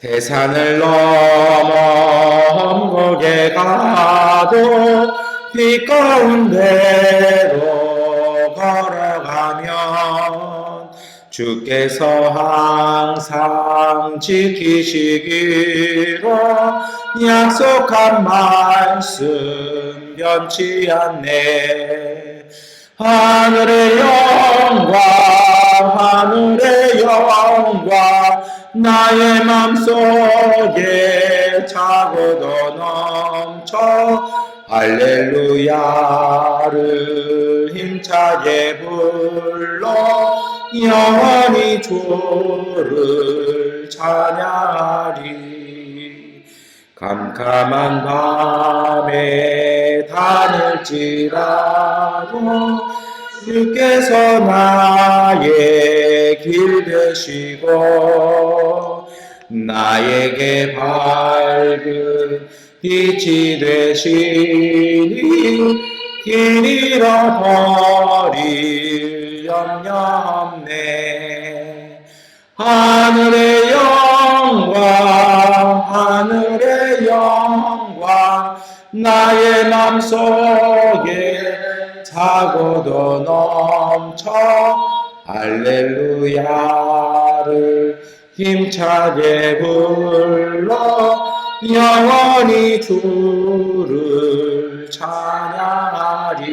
대산을 넘어 험곡에 가도 빛 가운데로 걸어가면 주께서 항상 지키시기로 약속한 말씀 변치 않네. 하늘의 영광 하늘의 영광 나의 맘속에 차고도 넘쳐 할렐루야를 힘차게 불러 영원히 주를 찬양하리. 캄캄한 밤에 다닐지라도 주께서 나의 길 되시고 나에게 밝은 빛이 되시니 길 잃어버릴 염려 없네. 하늘의 영광 하늘의 영광 나의 맘속에 차고도 넘쳐 할렐루야를 힘차게 불러 영원히 주를 찬양하리.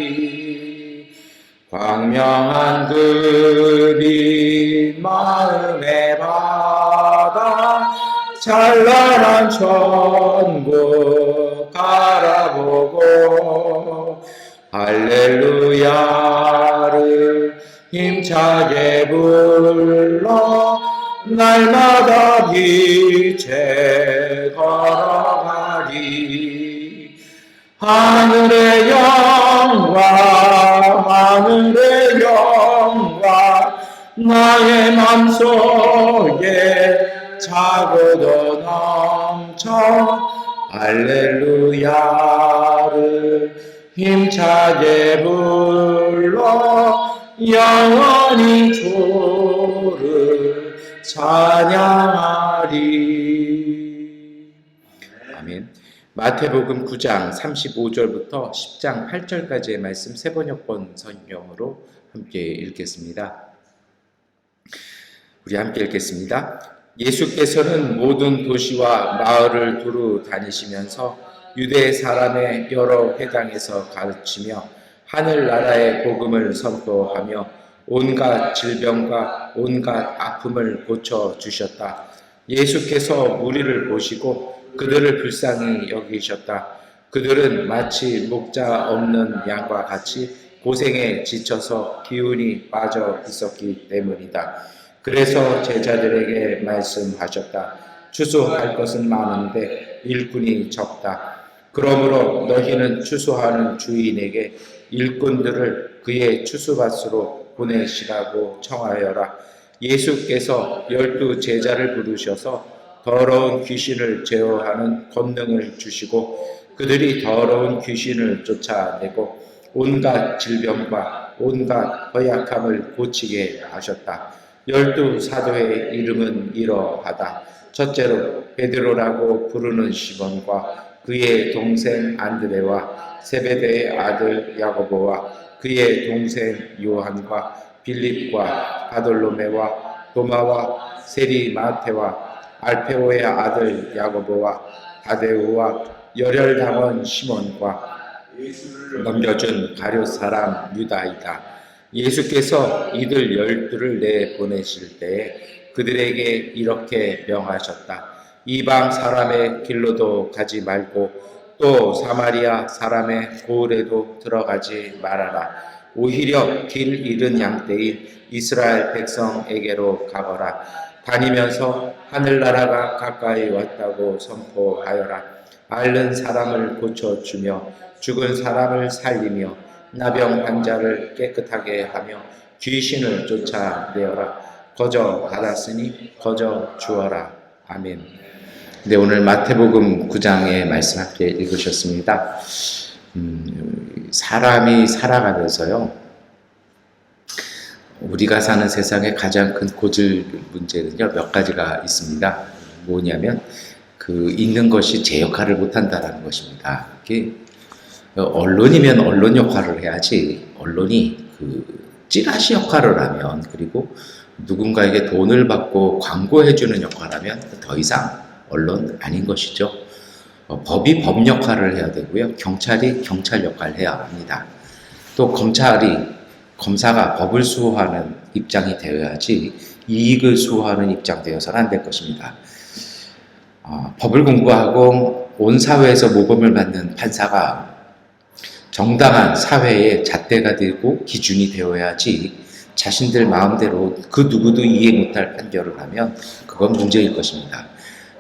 광명한 그빛 마음의 바다 찬란한 천국 바라보고 할렐루야를 힘차게 불러 날마다 빛에 걸어가리. 하늘의 영광 하늘의 영광 나의 맘속에 차고도 넘쳐 할렐루야를 힘차게 불러 영원히 주를 찬양하리 아멘 마태복음 9장 35절부터 10장 8절까지의 말씀 세번역번 성경으로 함께 읽겠습니다. 우리 함께 읽겠습니다. 예수께서는 모든 도시와 마을을 두루 다니시면서 유대 사람의 여러 회당에서 가르치며 하늘나라의 복음을 선포하며 온갖 질병과 온갖 아픔을 고쳐 주셨다. 예수께서 무리를 보시고 그들을 불쌍히 여기셨다. 그들은 마치 목자 없는 양과 같이 고생에 지쳐서 기운이 빠져 있었기 때문이다. 그래서 제자들에게 말씀하셨다. 추수할 것은 많은데 일꾼이 적다. 그러므로 너희는 추수하는 주인에게 일꾼들을 그의 추수밭으로 보내시라고 청하여라. 예수께서 열두 제자를 부르셔서 더러운 귀신을 제어하는 권능을 주시고 그들이 더러운 귀신을 쫓아내고 온갖 질병과 온갖 허약함을 고치게 하셨다. 열두 사도의 이름은 이러하다. 첫째로 베드로라고 부르는 시몬과 그의 동생 안드레와 세베대의 아들 야고보와 그의 동생 요한과 빌립과 바돌로메와 도마와 세리마테와 알페오의 아들 야고보와 다데우와 열혈당원 시몬과 넘겨준 가룟 사람 유다이다. 예수께서 이들 열두를 내 보내실 때에 그들에게 이렇게 명하셨다. 이방 사람의 길로도 가지 말고 또 사마리아 사람의 고을에도 들어가지 말아라. 오히려 길 잃은 양떼인 이스라엘 백성에게로 가거라. 다니면서 하늘나라가 가까이 왔다고 선포하여라. 앓는 사람을 고쳐주며 죽은 사람을 살리며 나병 환자를 깨끗하게 하며 귀신을 쫓아내어라. 거저 받았으니 거저 주어라. 아멘. 네, 오늘 마태복음 9장의 말씀 함께 읽으셨습니다. 음, 사람이 살아가면서요, 우리가 사는 세상의 가장 큰 고질 문제는요, 몇 가지가 있습니다. 뭐냐면, 그, 있는 것이 제 역할을 못한다라는 것입니다. 이게, 언론이면 언론 역할을 해야지, 언론이 그, 찌라시 역할을 하면, 그리고 누군가에게 돈을 받고 광고해주는 역할을 하면 더 이상 언론 아닌 것이죠. 어, 법이 법 역할을 해야 되고요. 경찰이 경찰 역할을 해야 합니다. 또 검찰이 검사가 법을 수호하는 입장이 되어야지 이익을 수호하는 입장 되어서는 안 될 것입니다. 어, 법을 공부하고 온 사회에서 모범을 받는 판사가 정당한 사회의 잣대가 되고 기준이 되어야지 자신들 마음대로 그 누구도 이해 못할 판결을 하면 그건 문제일 것입니다.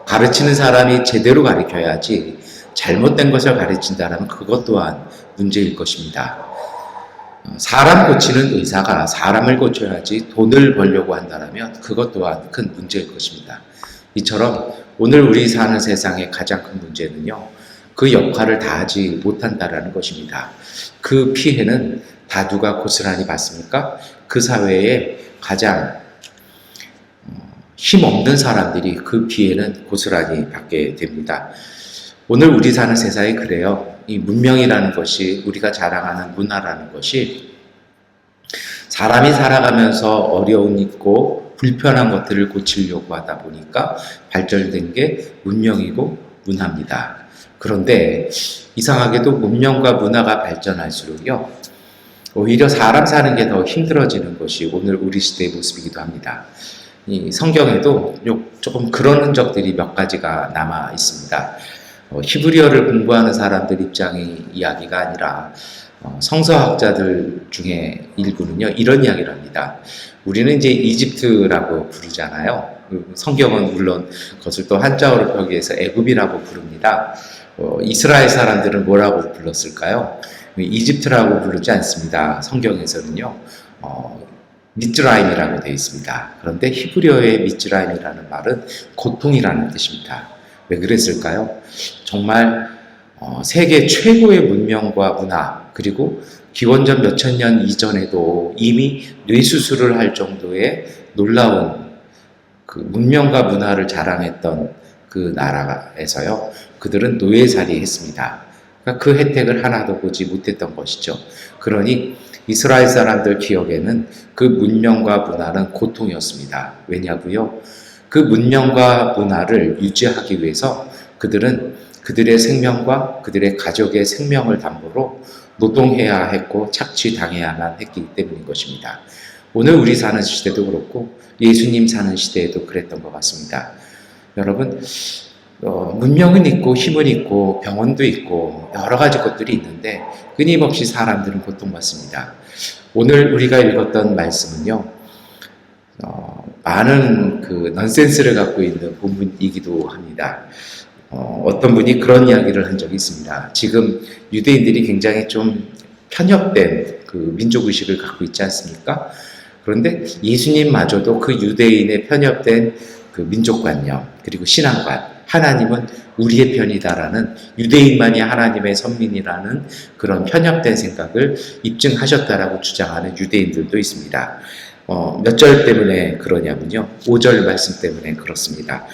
가르치는 사람이 제대로 가르쳐야지 잘못된 것을 가르친다면 그것 또한 문제일 것입니다. 사람 고치는 의사가 사람을 고쳐야지 돈을 벌려고 한다면 그것 또한 큰 문제일 것입니다. 이처럼 오늘 우리 사는 세상의 가장 큰 문제는요, 그 역할을 다하지 못한다라는 것입니다. 그 피해는 다 누가 고스란히 받습니까? 그 사회에 가장 힘 없는 사람들이 그 피해는 고스란히 받게 됩니다. 오늘 우리 사는 세상이 그래요. 이 문명이라는 것이 우리가 자랑하는 문화라는 것이 사람이 살아가면서 어려움 있고 불편한 것들을 고치려고 하다 보니까 발전된 게 문명이고 문화입니다. 그런데 이상하게도 문명과 문화가 발전할수록요, 오히려 사람 사는 게 더 힘들어지는 것이 오늘 우리 시대의 모습이기도 합니다. 이 성경에도 조금 그런 흔적들이 몇 가지가 남아 있습니다. 어, 히브리어를 공부하는 사람들 입장의 이야기가 아니라 어, 성서학자들 중에 일부는요 이런 이야기를 합니다. 우리는 이제 이집트라고 부르잖아요. 그 성경은 물론 그것을 또 한자어로 표기해서 애굽이라고 부릅니다. 어, 이스라엘 사람들은 뭐라고 불렀을까요? 이집트라고 부르지 않습니다. 성경에서는요. 어, 미즈라임이라고 되어 있습니다. 그런데 히브리어의 미즈라임이라는 말은 고통이라는 뜻입니다. 왜 그랬을까요? 정말 어, 세계 최고의 문명과 문화 그리고 기원전 몇천 년 이전에도 이미 뇌수술을 할 정도의 놀라운 그 문명과 문화를 자랑했던 그 나라에서요. 그들은 노예살이 했습니다. 그러니까 그 혜택을 하나도 보지 못했던 것이죠. 그러니 이스라엘 사람들 기억에는 그 문명과 문화는 고통이었습니다. 왜냐고요? 그 문명과 문화를 유지하기 위해서 그들은 그들의 생명과 그들의 가족의 생명을 담보로 노동해야 했고 착취당해야만 했기 때문인 것입니다. 오늘 우리 사는 시대도 그렇고 예수님 사는 시대에도 그랬던 것 같습니다. 여러분, 어, 문명은 있고 힘은 있고 병원도 있고 여러 가지 것들이 있는데 끊임없이 사람들은 고통받습니다. 오늘 우리가 읽었던 말씀은요, 어, 많은 그 넌센스를 갖고 있는 본문이기도 합니다. 어, 떤 분이 그런 이야기를 한 적이 있습니다. 지금 유대인들이 굉장히 좀 편협된 그 민족 의식을 갖고 있지 않습니까? 그런데 예수님마저도 그 유대인의 편협된 그 민족관념, 그리고 신앙관, 하나님은 우리의 편이다라는 유대인만이 하나님의 선민이라는 그런 편협된 생각을 입증하셨다라고 주장하는 유대인들도 있습니다. 어, 몇 절 때문에 그러냐면요. 5절 말씀 때문에 그렇습니다.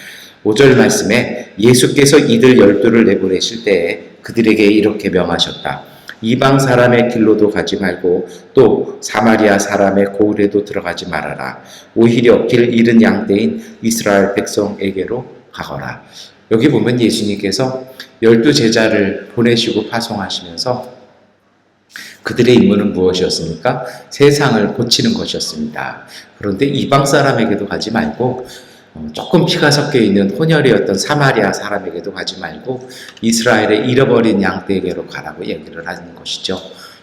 5절 말씀에 예수께서 이들 열두를 내보내실 때에 그들에게 이렇게 명하셨다. 이방 사람의 길로도 가지 말고 또 사마리아 사람의 고을에도 들어가지 말아라. 오히려 길 잃은 양떼인 이스라엘 백성에게로 가거라. 여기 보면 예수님께서 열두 제자를 보내시고 파송하시면서 그들의 임무는 무엇이었습니까? 세상을 고치는 것이었습니다. 그런데 이방 사람에게도 가지 말고 어, 조금 피가 섞여 있는 혼혈이었던 사마리아 사람에게도 가지 말고 이스라엘의 잃어버린 양떼에게로 가라고 얘기를 하는 것이죠.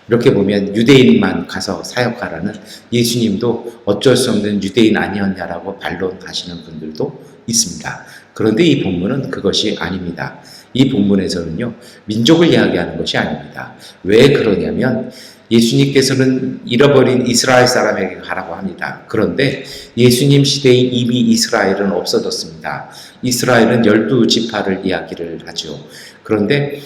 이렇게 보면 유대인만 가서 사역하라는 예수님도 어쩔 수 없는 유대인 아니었냐라고 반론하시는 분들도 있습니다. 그런데 이 본문은 그것이 아닙니다. 이 본문에서는요, 민족을 이야기하는 것이 아닙니다. 왜 그러냐면, 예수님께서는 잃어버린 이스라엘 사람에게 가라고 합니다. 그런데 예수님 시대에 이미 이스라엘은 없어졌습니다. 이스라엘은 열두 지파를 이야기를 하죠. 그런데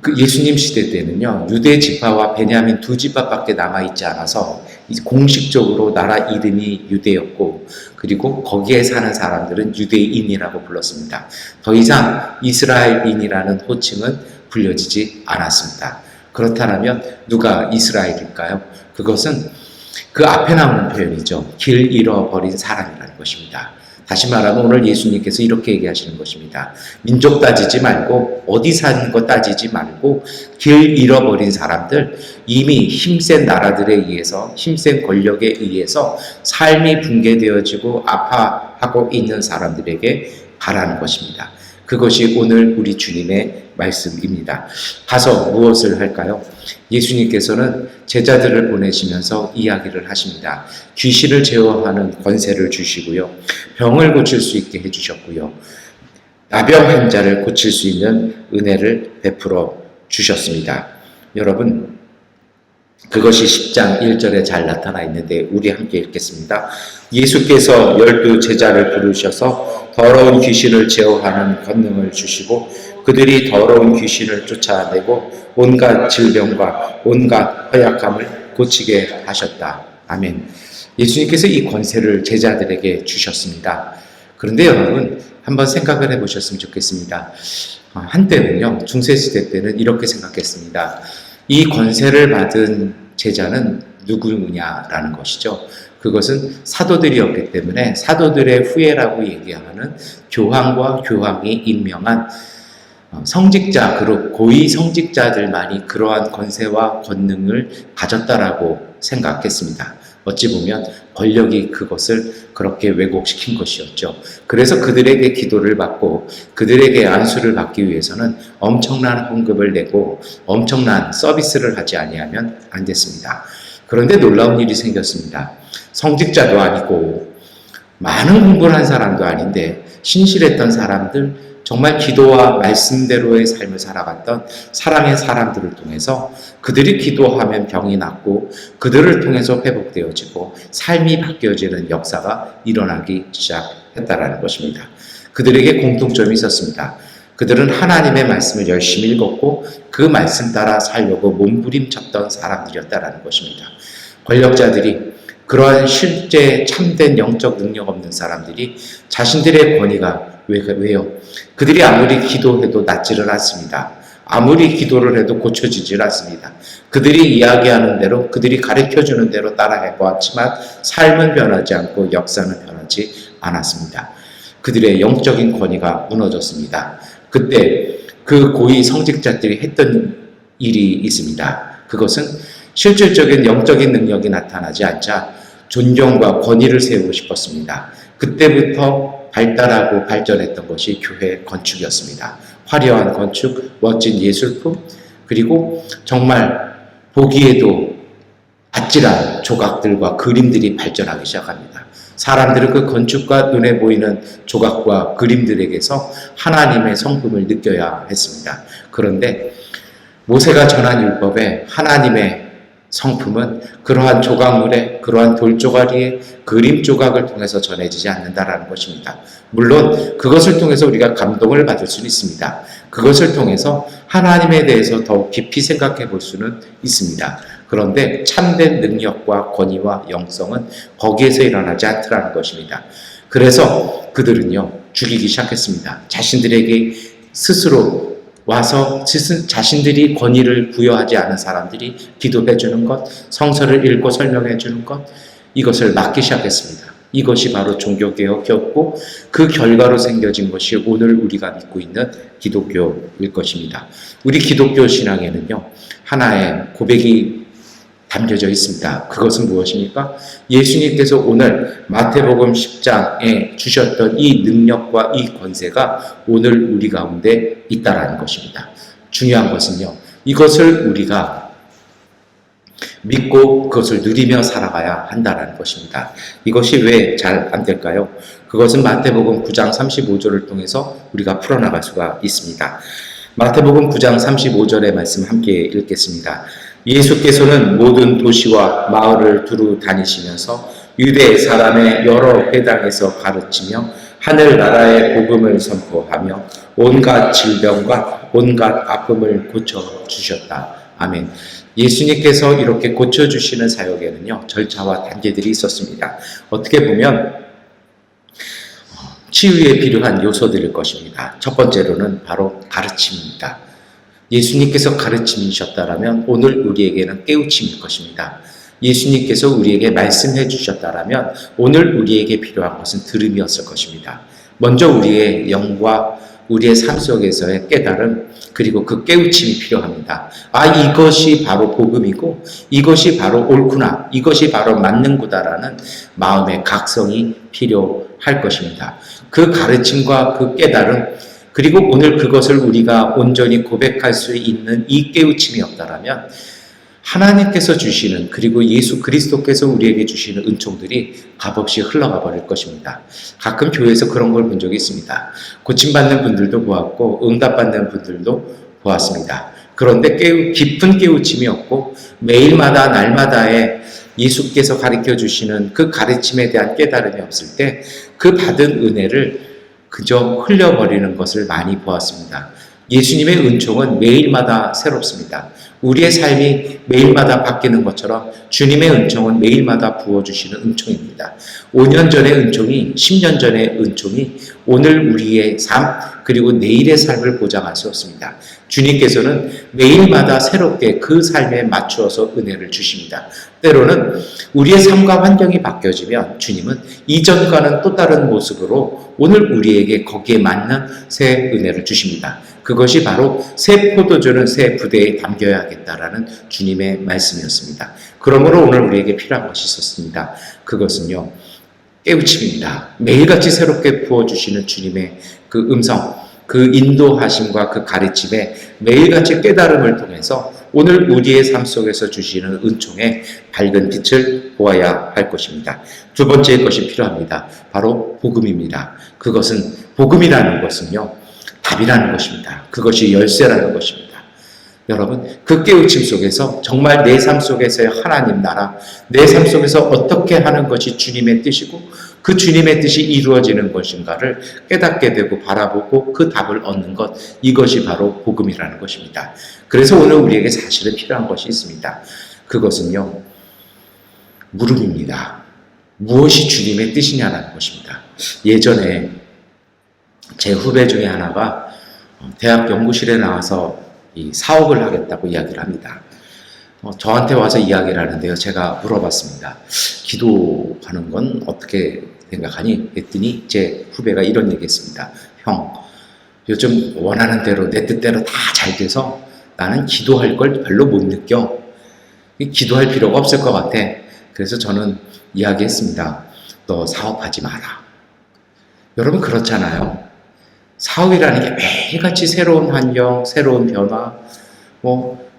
그 예수님 시대 때는요, 유대 지파와 베냐민 두 지파밖에 남아있지 않아서 공식적으로 나라 이름이 유대였고, 그리고 거기에 사는 사람들은 유대인이라고 불렀습니다. 더 이상 이스라엘인이라는 호칭은 불려지지 않았습니다. 그렇다면 누가 이스라엘일까요? 그것은 그 앞에 나오는 표현이죠. 길 잃어버린 사람이라는 것입니다. 다시 말하면 오늘 예수님께서 이렇게 얘기하시는 것입니다. 민족 따지지 말고 어디 사는 거 따지지 말고 길 잃어버린 사람들 이미 힘센 나라들에 의해서 힘센 권력에 의해서 삶이 붕괴되어지고 아파하고 있는 사람들에게 가라는 것입니다. 그것이 오늘 우리 주님의 말씀입니다. 가서 무엇을 할까요? 예수님께서는 제자들을 보내시면서 이야기를 하십니다. 귀신을 제어하는 권세를 주시고요. 병을 고칠 수 있게 해주셨고요. 나병 환자를 고칠 수 있는 은혜를 베풀어 주셨습니다. 여러분, 그것이 10장 1절에 잘 나타나 있는데 우리 함께 읽겠습니다. 예수께서 열두 제자를 부르셔서 더러운 귀신을 제어하는 권능을 주시고 그들이 더러운 귀신을 쫓아내고 온갖 질병과 온갖 허약함을 고치게 하셨다. 아멘. 예수님께서 이 권세를 제자들에게 주셨습니다. 그런데 여러분 한번 생각을 해 보셨으면 좋겠습니다. 아, 한때는요 중세시대 때는 이렇게 생각했습니다. 이 권세를 받은 제자는 누구냐라는 것이죠. 그것은 사도들이었기 때문에 사도들의 후예라고 얘기하는 교황과 교황이 임명한 어, 성직자 그룹 고위 성직자들만이 그러한 권세와 권능을 가졌다라고 생각했습니다. 어찌 보면 권력이 그것을 그렇게 왜곡시킨 것이었죠. 그래서 그들에게 기도를 받고 그들에게 안수를 받기 위해서는 엄청난 헌금을 내고 엄청난 서비스를 하지 아니하면 안 됐습니다. 그런데 놀라운 일이 생겼습니다. 성직자도 아니고 많은 공부를 한 사람도 아닌데 신실했던 사람들 정말 기도와 말씀대로의 삶을 살아갔던 사랑의 사람들을 통해서 그들이 기도하면 병이 낫고 그들을 통해서 회복되어지고 삶이 바뀌어지는 역사가 일어나기 시작했다라는 것입니다. 그들에게 공통점이 있었습니다. 그들은 하나님의 말씀을 열심히 읽었고 그 말씀 따라 살려고 몸부림쳤던 사람들이었다라는 것입니다. 권력자들이 그러한 실제 참된 영적 능력 없는 사람들이 자신들의 권위가 왜, 왜요? 그들이 아무리 기도해도 낫지를 않습니다. 아무리 기도를 해도 고쳐지질 않습니다. 그들이 이야기하는 대로, 그들이 가르쳐 주는 대로 따라해 보았지만 삶은 변하지 않고 역사는 변하지 않았습니다. 그들의 영적인 권위가 무너졌습니다. 그때 그 고위 성직자들이 했던 일이 있습니다. 그것은 실질적인 영적인 능력이 나타나지 않자 존경과 권위를 세우고 싶었습니다. 그때부터 발달하고 발전했던 것이 교회 건축이었습니다. 화려한 건축, 멋진 예술품, 그리고 정말 보기에도 아찔한 조각들과 그림들이 발전하기 시작합니다. 사람들은 그 건축과 눈에 보이는 조각과 그림들에게서 하나님의 성품을 느껴야 했습니다. 그런데 모세가 전한 율법에 하나님의 성품은 그러한 조각물에 그러한 돌조각의 그림 조각을 통해서 전해지지 않는다라는 것입니다. 물론 그것을 통해서 우리가 감동을 받을 수는 있습니다. 그것을 통해서 하나님에 대해서 더 깊이 생각해 볼 수는 있습니다. 그런데 참된 능력과 권위와 영성은 거기에서 일어나지 않더라는 것입니다. 그래서 그들은요, 죽이기 시작했습니다. 자신들에게 스스로 와서 자신들이 권위를 부여하지 않은 사람들이 기도해 주는 것, 성서를 읽고 설명해 주는 것, 이것을 막기 시작했습니다. 이것이 바로 종교개혁이었고 그 결과로 생겨진 것이 오늘 우리가 믿고 있는 기독교일 것입니다. 우리 기독교 신앙에는요, 하나의 고백이 담겨져 있습니다. 그것은 무엇입니까? 예수님께서 오늘 마태복음 10장에 주셨던 이 능력과 이 권세가 오늘 우리 가운데 있다라는 것입니다. 중요한 것은요, 이것을 우리가 믿고 그것을 누리며 살아가야 한다는 것입니다. 이것이 왜 잘 안 될까요? 그것은 마태복음 9장 35절을 통해서 우리가 풀어나갈 수가 있습니다. 마태복음 9장 35절의 말씀 함께 읽겠습니다. 예수께서는 모든 도시와 마을을 두루 다니시면서 유대 사람의 여러 회당에서 가르치며 하늘나라의 복음을 선포하며 온갖 질병과 온갖 아픔을 고쳐 주셨다. 아멘. 예수님께서 이렇게 고쳐주시는 사역에는요, 절차와 단계들이 있었습니다. 어떻게 보면, 어, 치유에 필요한 요소들일 것입니다. 첫 번째로는 바로 가르침입니다. 예수님께서 가르침이셨다라면 오늘 우리에게는 깨우침일 것입니다. 예수님께서 우리에게 말씀해 주셨다라면 오늘 우리에게 필요한 것은 들음이었을 것입니다. 먼저 우리의 영과 우리의 삶 속에서의 깨달음 그리고 그 깨우침이 필요합니다. 아 이것이 바로 복음이고 이것이 바로 옳구나 이것이 바로 맞는구다라는 마음의 각성이 필요할 것입니다. 그 가르침과 그 깨달음 그리고 오늘 그것을 우리가 온전히 고백할 수 있는 이 깨우침이 없다라면 하나님께서 주시는 그리고 예수 그리스도께서 우리에게 주시는 은총들이 값없이 흘러가 버릴 것입니다. 가끔 교회에서 그런 걸 본 적이 있습니다. 고침받는 분들도 보았고 응답받는 분들도 보았습니다. 그런데 깨우, 깊은 깨우침이 없고 매일마다 날마다의 예수께서 가르쳐 주시는 그 가르침에 대한 깨달음이 없을 때 그 받은 은혜를 그저 흘려버리는 것을 많이 보았습니다. 예수님의 은총은 매일마다 새롭습니다. 우리의 삶이 매일마다 바뀌는 것처럼 주님의 은총은 매일마다 부어주시는 은총입니다. 5년 전의 은총이 10년 전의 은총이 오늘 우리의 삶 그리고 내일의 삶을 보장할 수 없습니다. 주님께서는 매일마다 새롭게 그 삶에 맞추어서 은혜를 주십니다. 때로는 우리의 삶과 환경이 바뀌어지면 주님은 이전과는 또 다른 모습으로 오늘 우리에게 거기에 맞는 새 은혜를 주십니다. 그것이 바로 새 포도주는 새 부대에 담겨야겠다라는 주님의 말씀이었습니다. 그러므로 오늘 우리에게 필요한 것이 있었습니다. 그것은요, 깨우침입니다. 매일같이 새롭게 부어주시는 주님의 그 음성, 그 인도하심과 그 가르침에 매일같이 깨달음을 통해서 오늘 우리의 삶 속에서 주시는 은총의 밝은 빛을 보아야 할 것입니다. 두 번째 것이 필요합니다. 바로 복음입니다. 그것은 복음이라는 것은요. 답이라는 것입니다. 그것이 열쇠라는 것입니다. 여러분, 그 깨우침 속에서 정말 내 삶 속에서의 하나님 나라, 내 삶 속에서 어떻게 하는 것이 주님의 뜻이고 그 주님의 뜻이 이루어지는 것인가를 깨닫게 되고 바라보고 그 답을 얻는 것, 이것이 바로 복음이라는 것입니다. 그래서 오늘 우리에게 사실은 필요한 것이 있습니다. 그것은요, 물음입니다. 무엇이 주님의 뜻이냐라는 것입니다. 예전에 제 후배 중에 하나가 대학 연구실에 나와서 이 사업을 하겠다고 이야기를 합니다. 어, 저한테 와서 이야기를 하는데요. 제가 물어봤습니다. 기도하는 건 어떻게 생각하니? 했더니 제 후배가 이런 얘기 했습니다. 형, 요즘 원하는 대로 내 뜻대로 다 잘 돼서 나는 기도할 걸 별로 못 느껴. 기도할 필요가 없을 것 같아. 그래서 저는 이야기했습니다. 너 사업하지 마라. 여러분 그렇잖아요. 사업이라는 게 매일같이 새로운 환경, 새로운 변화, 뭐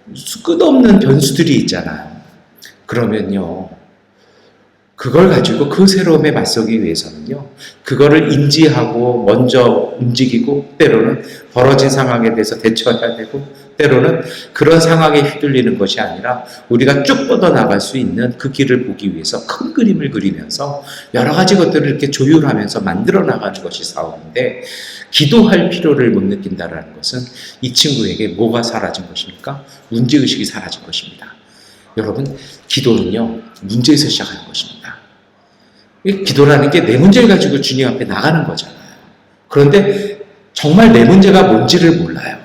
끝없는 변수들이 있잖아요. 그러면요. 그걸 가지고 그 새로움에 맞서기 위해서는요, 그거를 인지하고 먼저 움직이고, 때로는 벌어진 상황에 대해서 대처해야 되고, 때로는 그런 상황에 휘둘리는 것이 아니라 우리가 쭉 뻗어나갈 수 있는 그 길을 보기 위해서 큰 그림을 그리면서 여러 가지 것들을 이렇게 조율하면서 만들어 나가는 것이 사업인데, 기도할 필요를 못 느낀다라는 것은 이 친구에게 뭐가 사라진 것입니까? 문제의식이 사라진 것입니다. 여러분, 기도는요, 문제에서 시작하는 것입니다. 기도라는 게 내 문제를 가지고 주님 앞에 나가는 거잖아요. 그런데 정말 내 문제가 뭔지를 몰라요.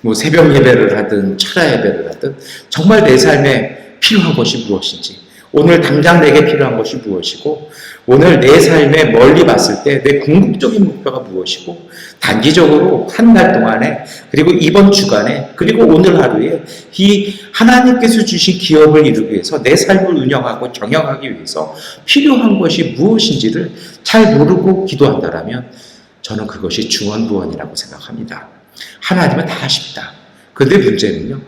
뭐 새벽 예배를 하든 철야 예배를 하든 정말 내 삶에 필요한 것이 무엇인지 오늘 당장 내게 필요한 것이 무엇이고, 오늘 내 삶에 멀리 봤을 때 내 궁극적인 목표가 무엇이고, 단기적으로 한 달 동안에, 그리고 이번 주간에, 그리고 오늘 하루에 이 하나님께서 주신 기업을 이루기 위해서 내 삶을 운영하고 경영하기 위해서 필요한 것이 무엇인지를 잘 모르고 기도한다라면 저는 그것이 중원부원이라고 생각합니다. 하나님은 다 아십니다. 근데 문제는요,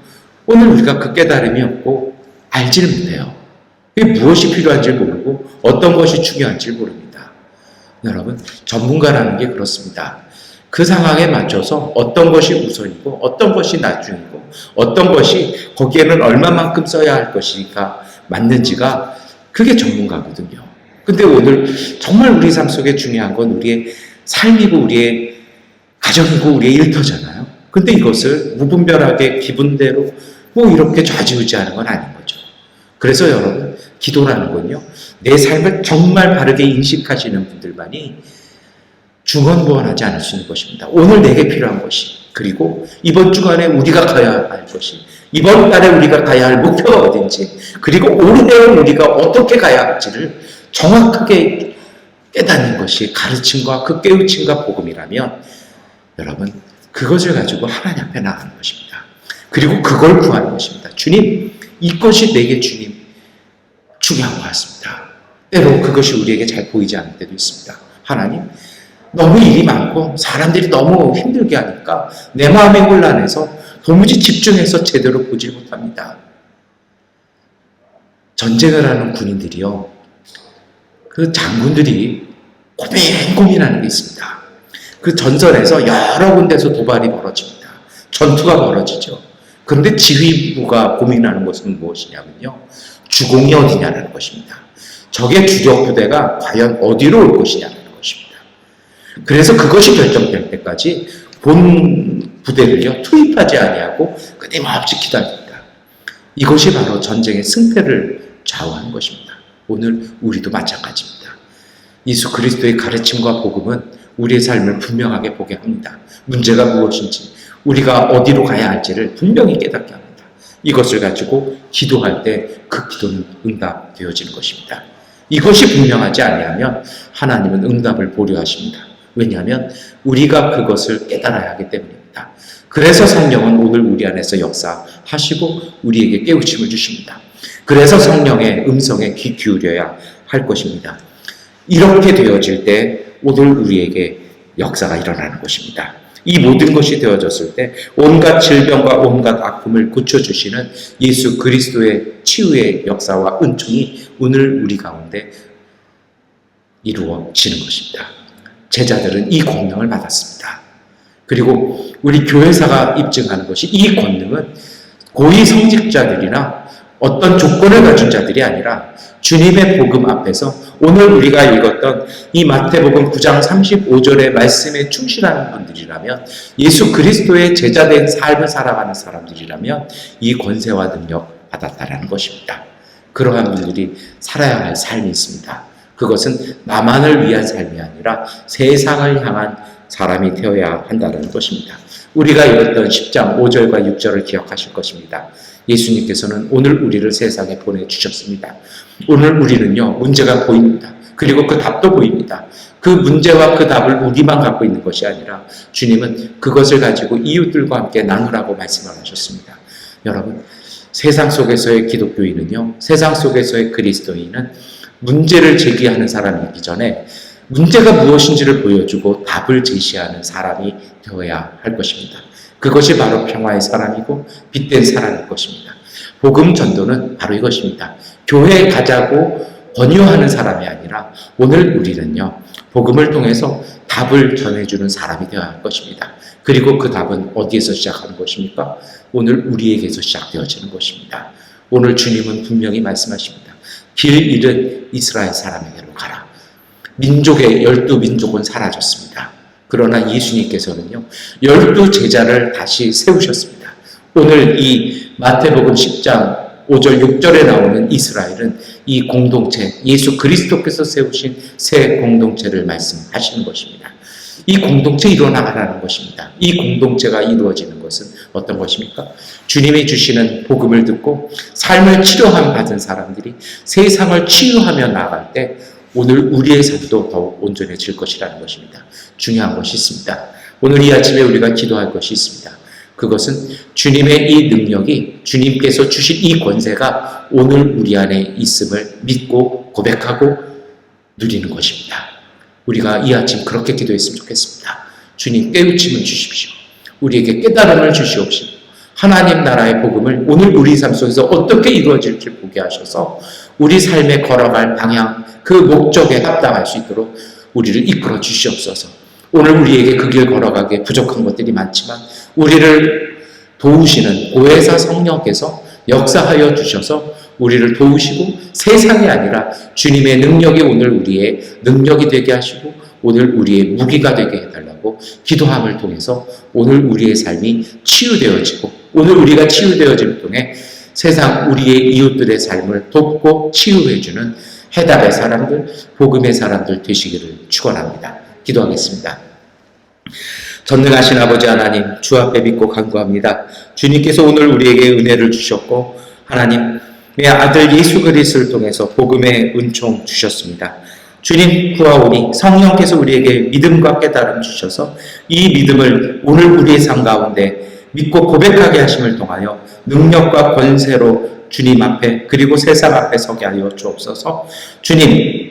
오늘 우리가 그 깨달음이 없고 알지를 못해요. 그게 무엇이 필요한지 모르고 어떤 것이 중요한지 모릅니다. 여러분, 전문가라는 게 그렇습니다. 그 상황에 맞춰서 어떤 것이 우선이고 어떤 것이 나중이고 어떤 것이 거기에는 얼마만큼 써야 할 것이가 맞는지가 그게 전문가거든요. 근데 오늘 정말 우리 삶 속에 중요한 건 우리의 삶이고 우리의 가정이고 우리의 일터잖아요. 근데 이것을 무분별하게 기분대로 뭐 이렇게 좌지우지하는 건 거죠. 그래서 여러분, 기도라는 건요, 내 삶을 정말 바르게 인식하시는 분들만이 중언부언하지 않을 수 있는 것입니다. 오늘 내게 필요한 것이, 그리고 이번 주간에 우리가 가야 할 것이, 이번 달에 우리가 가야 할 목표가 어딘지, 그리고 올해 우리가 어떻게 가야 할지를 정확하게 깨닫는 것이 가르침과 그 깨우침과 복음이라면, 여러분, 그것을 가지고 하나님 앞에 나가는 것입니다. 그리고 그걸 구하는 것입니다. 주님, 이것이 내게 주님 중요한 것 같습니다. 때로 그것이 우리에게 잘 보이지 않을 때도 있습니다. 하나님, 너무 일이 많고 사람들이 너무 힘들게 하니까 내 마음이 혼란해서 도무지 집중해서 제대로 보질 못합니다. 전쟁을 하는 군인들이요. 그 장군들이 고민 고민하는 게 있습니다. 그 전선에서 여러 군데서 도발이 벌어집니다. 전투가 벌어지죠. 그런데 지휘부가 고민하는 것은 무엇이냐면요. 주공이 어디냐는 것입니다. 적의 주력 부대가 과연 어디로 올 것이냐는 것입니다. 그래서 그것이 결정될 때까지 본 부대를요 투입하지 아니하고 끊임없이 기다립니다. 이것이 바로 전쟁의 승패를 좌우하는 것입니다. 오늘 우리도 마찬가지입니다. 예수 그리스도의 가르침과 복음은 우리의 삶을 분명하게 보게 합니다. 문제가 무엇인지, 우리가 어디로 가야 할지를 분명히 깨닫게 합니다. 이것을 가지고 기도할 때 그 기도는 응답되어지는 것입니다. 이것이 분명하지 아니하면 하나님은 응답을 보류하십니다. 왜냐하면 우리가 그것을 깨달아야 하기 때문입니다. 그래서 성령은 오늘 우리 안에서 역사하시고 우리에게 깨우침을 주십니다. 그래서 성령의 음성에 귀 기울여야 할 것입니다. 이렇게 되어질 때 오늘 우리에게 역사가 일어나는 것입니다. 이 모든 것이 되어졌을 때 온갖 질병과 온갖 아픔을 고쳐주시는 예수 그리스도의 치유의 역사와 은총이 오늘 우리 가운데 이루어지는 것입니다. 제자들은 이 권능을 받았습니다. 그리고 우리 교회사가 입증하는 것이 이 권능은 고위 성직자들이나 어떤 조건을 갖춘 자들이 아니라 주님의 복음 앞에서 오늘 우리가 읽었던 이 마태복음 9장 35절의 말씀에 충실하는 분들이라면 예수 그리스도의 제자된 삶을 살아가는 사람들이라면 이 권세와 능력 받았다라는 것입니다. 그러한 분들이 살아야 할 삶이 있습니다. 그것은 나만을 위한 삶이 아니라 세상을 향한 사람이 되어야 한다는 것입니다. 우리가 읽었던 10장 5절과 6절을 기억하실 것입니다. 예수님께서는 오늘 우리를 세상에 보내주셨습니다. 오늘 우리는요, 문제가 보입니다. 그리고 그 답도 보입니다. 그 문제와 그 답을 우리만 갖고 있는 것이 아니라 주님은 그것을 가지고 이웃들과 함께 나누라고 말씀을 하셨습니다. 여러분, 세상 속에서의 기독교인은요, 세상 속에서의 그리스도인은 문제를 제기하는 사람이기 전에 문제가 무엇인지를 보여주고 답을 제시하는 사람이 되어야 할 것입니다. 그것이 바로 평화의 사람이고 빛된 사람일 것입니다. 복음 전도는 바로 이것입니다. 교회에 가자고 권유하는 사람이 아니라 오늘 우리는요, 복음을 통해서 답을 전해주는 사람이 되어야 할 것입니다. 그리고 그 답은 어디에서 시작하는 것입니까? 오늘 우리에게서 시작되어지는 것입니다. 오늘 주님은 분명히 말씀하십니다. 길 잃은 이스라엘 사람에게로 가라. 민족의 열두 민족은 사라졌습니다. 그러나 예수님께서는요, 열두 제자를 다시 세우셨습니다. 오늘 이 마태복음 10장 5절, 6절에 나오는 이스라엘은 이 공동체, 예수 그리스도께서 세우신 새 공동체를 말씀하시는 것입니다. 이 공동체 이루어나가라는 것입니다. 이 공동체가 이루어지는 것은 어떤 것입니까? 주님이 주시는 복음을 듣고 삶을 치료함 받은 사람들이 세상을 치유하며 나아갈 때 오늘 우리의 삶도 더욱 온전해질 것이라는 것입니다. 중요한 것이 있습니다. 오늘 이 아침에 우리가 기도할 것이 있습니다. 그것은 주님의 이 능력이 주님께서 주신 이 권세가 오늘 우리 안에 있음을 믿고 고백하고 누리는 것입니다. 우리가 이 아침 그렇게 기도했으면 좋겠습니다. 주님 깨우침을 주십시오. 우리에게 깨달음을 주시옵시고 하나님 나라의 복음을 오늘 우리 삶 속에서 어떻게 이루어질지 보게 하셔서 우리 삶에 걸어갈 방향 그 목적에 합당할 수 있도록 우리를 이끌어 주시옵소서. 오늘 우리에게 그 길 걸어가기에 부족한 것들이 많지만 우리를 도우시는 보혜사 성령께서 역사하여 주셔서 우리를 도우시고 세상이 아니라 주님의 능력이 오늘 우리의 능력이 되게 하시고 오늘 우리의 무기가 되게 해달라고 기도함을 통해서 오늘 우리의 삶이 치유되어지고 오늘 우리가 치유되어짐을 통해 세상 우리의 이웃들의 삶을 돕고 치유해주는 해답의 사람들, 복음의 사람들 되시기를 축원합니다. 기도하겠습니다. 전능하신 아버지 하나님, 주 앞에 믿고 간구합니다. 주님께서 오늘 우리에게 은혜를 주셨고, 하나님, 내 아들 예수 그리스도를 통해서 복음의 은총 주셨습니다. 주님 구하오니 성령께서 우리에게 믿음과 깨달음 주셔서 이 믿음을 오늘 우리의 삶 가운데 믿고 고백하게 하심을 통하여 능력과 권세로 주님 앞에 그리고 세상 앞에 서게 하여 주옵소서. 주님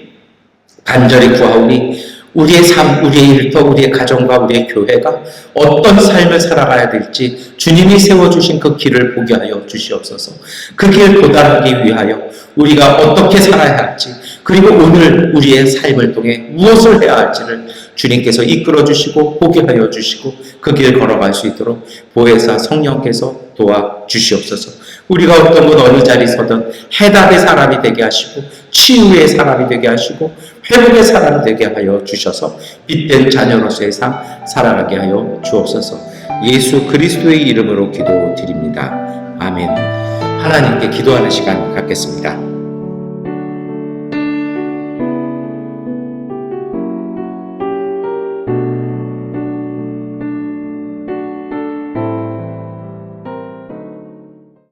간절히 구하오니 우리의 삶, 우리의 일터, 우리의 가정과 우리의 교회가 어떤 삶을 살아가야 될지 주님이 세워주신 그 길을 보게 하여 주시옵소서. 그길 도달하기 위하여 우리가 어떻게 살아야 할지, 그리고 오늘 우리의 삶을 통해 무엇을 해야 할지를 주님께서 이끌어 주시고 보게 하여 주시고 그 길 걸어갈 수 있도록 보혜사 성령께서 도와 주시옵소서. 우리가 어떤 분 어느 자리 서든 해답의 사람이 되게 하시고 치유의 사람이 되게 하시고 회복의 사람이 되게 하여 주셔서 빛된 자녀로서의 삶 살아가게 하여 주옵소서. 예수 그리스도의 이름으로 기도드립니다. 아멘. 하나님께 기도하는 시간 갖겠습니다.